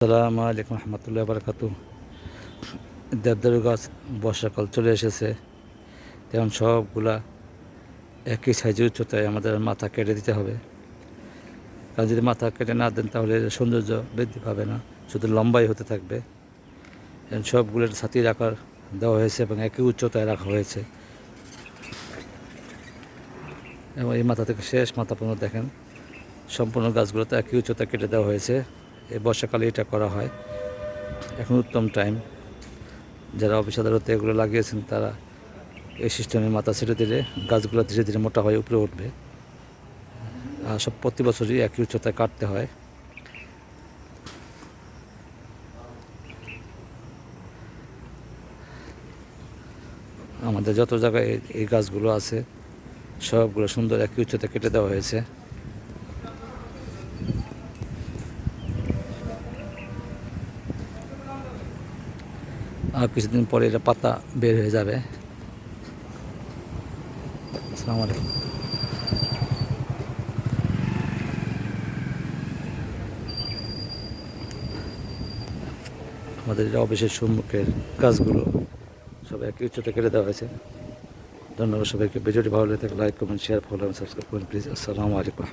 আসসালামু আলাইকুম রহমতুল্লাহ বারকাত দেবদারু গাছ বর্ষাকাল চলে এসেছে। তেমন সবগুলা একই সাইজে উচ্চতায় আমাদের মাথা কেটে দিতে হবে। কারণ যদি মাথা কেটে না দেন তাহলে সৌন্দর্য বৃদ্ধি পাবে না, শুধু লম্বাই হতে থাকবে। এখন সবগুলোর সাথে রাখার দেওয়া হয়েছে এবং একই উচ্চতায় রাখা হয়েছে। এবং এই মাথা থেকে শেষ মাথা পর্যন্ত দেখেন, সম্পূর্ণ গাছগুলোতে একই উচ্চতা কেটে দেওয়া হয়েছে। এই বর্ষাকালে এটা করা হয়। এখন উত্তম টাইম যারা অফিস আদালতে এগুলো লাগিয়েছেন, তারা এই সিস্টেমের মাথা ছেড়ে দিলে গাছগুলো ধীরে ধীরে মোটা হয়ে উপরে উঠবে। আর সব প্রতি বছরই একই উচ্চতায় কাটতে হয়। আমাদের যত জায়গায় এই- গাছগুলো আছে, সবগুলো সুন্দর একই উচ্চতায় কেটে দেওয়া হয়েছে। আর কিছুদিন পরে এটা পাতা বের হয়ে যাবে। আমাদের এটা অফিসের সম্মুখের গাছগুলো সব একই উচ্চতা কেটে দেওয়া হয়েছে। ধন্যবাদ সবাইকে। ভিডিওটি ভালো লাগে like comment share follow subscribe করুন প্লিজ আসসালামু আলাইকুম।